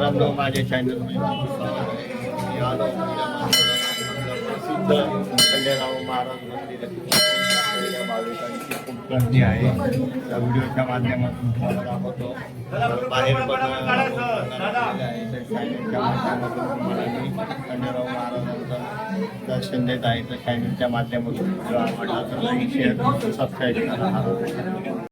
मित्रांनो माझ्या चॅनल प्रसिद्ध खंडेराव महाराज मंदिर भाविकांची खूप गर्दी आहे. या व्हिडिओच्या माध्यमातून तुम्हाला दाखवतो. बाहेर पण आहे. चॅनलच्या माध्यमातून तुम्हाला मी खंडेराव दर्शन देत आहे. तर चॅनलच्या माध्यमातून व्हिडिओ आवडला तर लाईक शेअर सबस्क्राईब करा.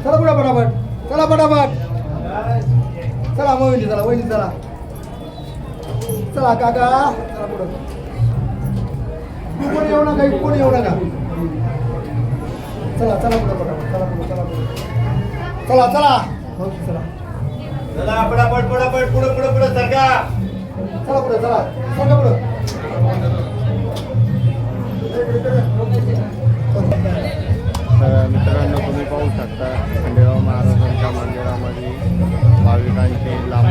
चला पटापट चला पटापट चला वहिनी चला चला चला काका चला पुढं कोणी येऊ नका कोणी येऊ नका चला चला पुढे पटापट चला पुढे चला पुढे चला चला. चला पुढे पुढे पुढे सरका. चला पुढे चला. चला पुढे. तर मित्रांनो तुम्ही पाहू शकता खंडेराव महाराजांच्या मंदिरामध्ये भाविकांचे लांब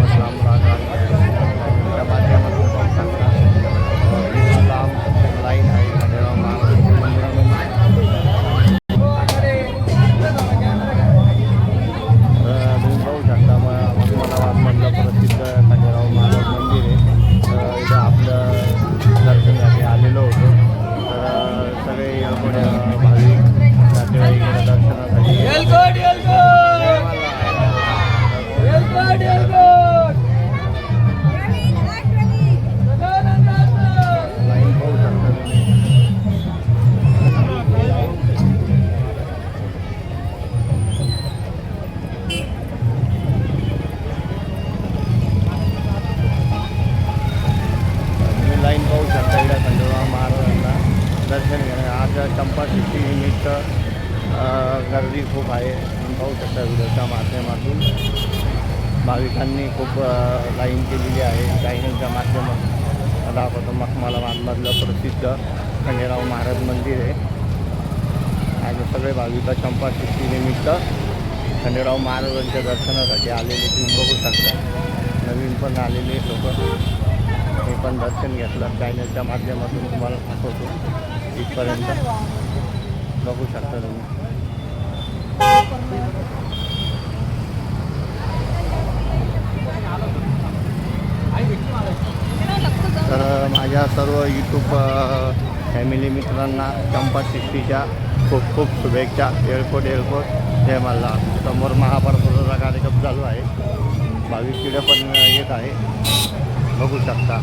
दर्शन घेणं आज चंपाषष्ठी निमित्त गर्दी खूप आहे. अनुभवू पाहू शकता व्हिडिओच्या माध्यमातून. भाविकांनी खूप लाईन केलेली आहे. लाईनीच्या माध्यमातून आता मखमाला बांधमधलं प्रसिद्ध खंडेराव महाराज मंदिर आहे. आणि सगळे भाविक चंपाषष्ठी निमित्त खंडेराव महाराजांच्या दर्शनासाठी आलेले तुम्ही बघू शकता. नवीन पण आलेले लोक. हे पण दर्शन घेतलं. चॅनलच्या माध्यमातून तुम्हाला दाखवतो. इथपर्यंत. बघू शकता तुम्ही. तर माझ्या सर्व यूट्यूब फॅमिली मित्रांना चंपा सिक्स्टीच्या खूप खूप शुभेच्छा. Airport airport. जय मल्ला समोर महाभारताचा कार्यक्रम चालू आहे. बावीस पिढ्या पण येत आहे. बघू शकता.